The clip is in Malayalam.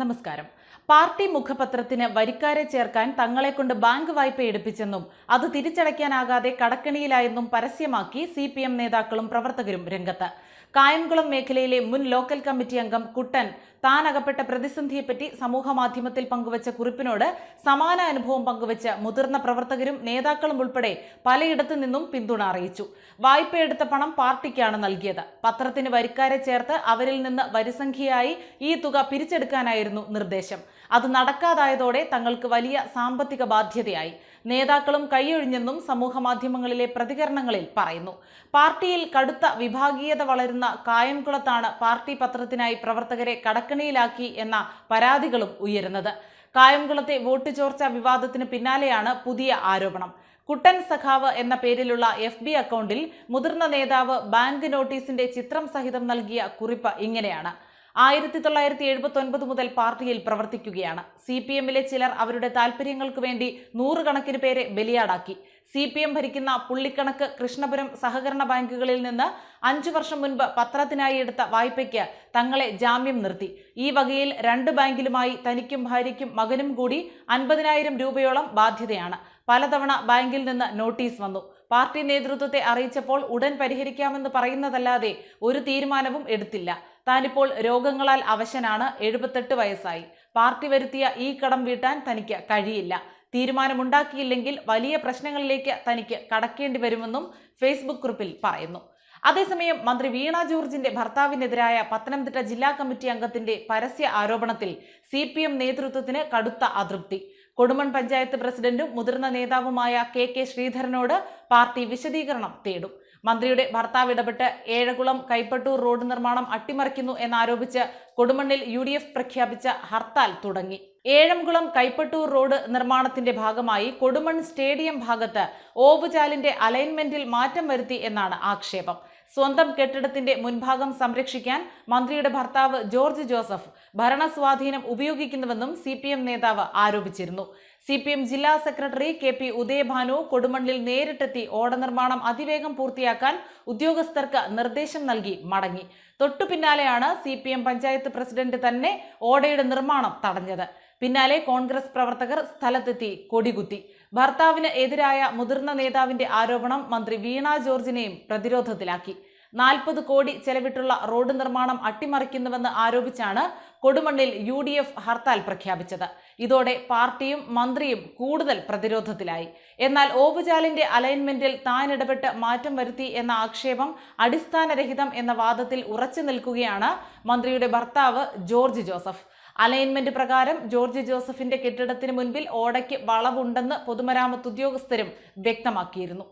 നമസ്കാരം. പാർട്ടി മുഖപത്രത്തിന് വരിക്കാരെ ചേർക്കാൻ തങ്ങളെക്കൊണ്ട് ബാങ്ക് വായ്പ എടുപ്പിച്ചെന്നും അത് തിരിച്ചടയ്ക്കാനാകാതെ കടക്കണിയിലായെന്നും പരസ്യമാക്കി സി നേതാക്കളും പ്രവർത്തകരും രംഗത്ത്. കായംകുളം മേഖലയിലെ മുൻ ലോക്കൽ കമ്മിറ്റി അംഗം കുട്ടൻ താൻ അകപ്പെട്ട പ്രതിസന്ധിയെപ്പറ്റി സമൂഹ മാധ്യമത്തിൽ പങ്കുവച്ച കുറിപ്പിനോട് സമാന അനുഭവം പങ്കുവച്ച് മുതിർന്ന പ്രവർത്തകരും നേതാക്കളും ഉൾപ്പെടെ പലയിടത്തു നിന്നും പിന്തുണ അറിയിച്ചു. വായ്പയെടുത്ത പണം പാർട്ടിക്കാണ് നൽകിയത്. പത്രത്തിന് വരിക്കാരെ ചേർത്ത് അവരിൽ നിന്ന് വരിസംഖ്യയായി ഈ തുക പിരിച്ചെടുക്കാനായിരുന്നു നിർദ്ദേശം. അത് നടക്കാതായതോടെ തങ്ങൾക്ക് വലിയ സാമ്പത്തിക ബാധ്യതയായി. നേതാക്കളും കൈയൊഴിഞ്ഞെന്നും സമൂഹ മാധ്യമങ്ങളിലെ പ്രതികരണങ്ങളിൽ പറയുന്നു. പാർട്ടിയിൽ കടുത്ത വിഭാഗീയത വളരുന്ന കായംകുളത്താണ് പാർട്ടി പത്രത്തിനായി പ്രവർത്തകരെ കടക്കണിയിലാക്കി എന്ന പരാതികളും ഉയരുന്നത്. കായംകുളത്തെ വോട്ട് ചോർച്ച വിവാദത്തിന് പിന്നാലെയാണ് പുതിയ ആരോപണം. കുട്ടൻ സഖാവ് എന്ന പേരിലുള്ള എഫ് ബി അക്കൗണ്ടിൽ മുതിർന്ന നേതാവ് ബാങ്ക് നോട്ടീസിന്റെ ചിത്രം സഹിതം നൽകിയ കുറിപ്പ് ഇങ്ങനെയാണ്. ആയിരത്തി തൊള്ളായിരത്തി എഴുപത്തി ഒൻപത് മുതൽ പാർട്ടിയിൽ പ്രവർത്തിക്കുകയാണ്. സി പി എമ്മിലെ ചിലർ അവരുടെ താല്പര്യങ്ങൾക്ക് വേണ്ടി നൂറുകണക്കിന് പേരെ ബലിയാടാക്കി. സി പി എം ഭരിക്കുന്ന പുള്ളിക്കണക്ക് കൃഷ്ണപുരം സഹകരണ ബാങ്കുകളിൽ നിന്ന് അഞ്ചു വർഷം മുൻപ് പത്രത്തിനായി എടുത്ത വായ്പയ്ക്ക് തങ്ങളെ ജാമ്യം നിർത്തി. ഈ വകയിൽ രണ്ട് ബാങ്കിലുമായി തനിക്കും ഭാര്യയ്ക്കും മകനും കൂടി അൻപതിനായിരം രൂപയോളം ബാധ്യതയാണ്. പലതവണ ബാങ്കിൽ നിന്ന് നോട്ടീസ് വന്നു. പാർട്ടി നേതൃത്വത്തെ അറിയിച്ചപ്പോൾ ഉടൻ പരിഹരിക്കാമെന്ന് പറയുന്നതല്ലാതെ ഒരു തീരുമാനവും എടുത്തില്ല. താനിപ്പോൾ രോഗങ്ങളാൽ അവശനാണ്. എഴുപത്തെട്ട് വയസ്സായി. പാർട്ടി വരുത്തിയ ഈ കടം വീട്ടാൻ തനിക്ക് കഴിയില്ല. തീരുമാനമുണ്ടാക്കിയില്ലെങ്കിൽ വലിയ പ്രശ്നങ്ങളിലേക്ക് തനിക്ക് കടക്കേണ്ടി വരുമെന്നും ഫേസ്ബുക്ക് കുറിപ്പിൽ പറയുന്നു. അതേസമയം മന്ത്രി വീണ ജോർജിന്റെ ഭർത്താവിനെതിരായ പത്തനംതിട്ട ജില്ലാ കമ്മിറ്റി അംഗത്തിന്റെ പരസ്യ ആരോപണത്തിൽ സി പി എം നേതൃത്വത്തിന് കടുത്ത അതൃപ്തി. കൊടുമൺ പഞ്ചായത്ത് പ്രസിഡന്റും മുതിർന്ന നേതാവുമായ കെ കെ ശ്രീധരനോട് പാർട്ടി വിശദീകരണം തേടും. മന്ത്രിയുടെ ഭർത്താവ് ഇടപെട്ട് ഏഴകുളം കൈപ്പട്ടൂർ റോഡ് നിർമ്മാണം അട്ടിമറിക്കുന്നു എന്നാരോപിച്ച് കൊടുമണ്ണിൽ യു പ്രഖ്യാപിച്ച ഹർത്താൽ തുടങ്ങി. ഏഴംകുളം കൈപ്പട്ടൂർ റോഡ് നിർമ്മാണത്തിന്റെ ഭാഗമായി കൊടുമൺ സ്റ്റേഡിയം ഭാഗത്ത് ഓവുചാലിന്റെ അലൈൻമെന്റിൽ മാറ്റം വരുത്തി എന്നാണ് ആക്ഷേപം. സ്വന്തം കെട്ടിടത്തിന്റെ മുൻഭാഗം സംരക്ഷിക്കാൻ മന്ത്രിയുടെ ഭർത്താവ് ജോർജ് ജോസഫ് ഭരണസ്വാധീനം ഉപയോഗിക്കുന്നുവെന്നും സി പി എം നേതാവ് ആരോപിച്ചിരുന്നു. സി പി എം ജില്ലാ സെക്രട്ടറി കെ പി ഉദയഭാനു കൊടുമണ്ണിൽ നേരിട്ടെത്തി ഓട നിർമ്മാണം അതിവേഗം പൂർത്തിയാക്കാൻ ഉദ്യോഗസ്ഥർക്ക് നിർദ്ദേശം നൽകി മടങ്ങി. തൊട്ടു പിന്നാലെയാണ് C P M panchayat president തന്നെ ഓടയുടെ നിർമ്മാണം തടഞ്ഞത്. പിന്നാലെ കോൺഗ്രസ് പ്രവർത്തകർ സ്ഥലത്തെത്തി കൊടികുത്തി. ഭർത്താവിന് എതിരായ മുതിർന്ന നേതാവിന്റെ ആരോപണം മന്ത്രി വീണ ജോർജിനെയും പ്രതിരോധത്തിലാക്കി. നാൽപ്പത് കോടി ചെലവിട്ടുള്ള റോഡ് നിർമ്മാണം അട്ടിമറിക്കുന്നുവെന്ന് ആരോപിച്ചാണ് കൊടുമണ്ണിൽ യു ഡി എഫ് ഹർത്താൽ പ്രഖ്യാപിച്ചത്. ഇതോടെ പാർട്ടിയും മന്ത്രിയും കൂടുതൽ പ്രതിരോധത്തിലായി. എന്നാൽ ഓവുചാലിന്റെ അലൈൻമെന്റിൽ താൻ ഇടപെട്ട് മാറ്റം വരുത്തി എന്ന ആക്ഷേപം അടിസ്ഥാനരഹിതം എന്ന വാദത്തിൽ ഉറച്ചു നിൽക്കുകയാണ് മന്ത്രിയുടെ ഭർത്താവ് ജോർജ് ജോസഫ്. അലൈൻമെന്റ് പ്രകാരം ജോർജ് ജോസഫിന്റെ കെട്ടിടത്തിന് മുൻപിൽ ഓടയ്ക്ക് വളവുണ്ടെന്ന് പൊതുമരാമത്ത് ഉദ്യോഗസ്ഥരും വ്യക്തമാക്കിയിരുന്നു.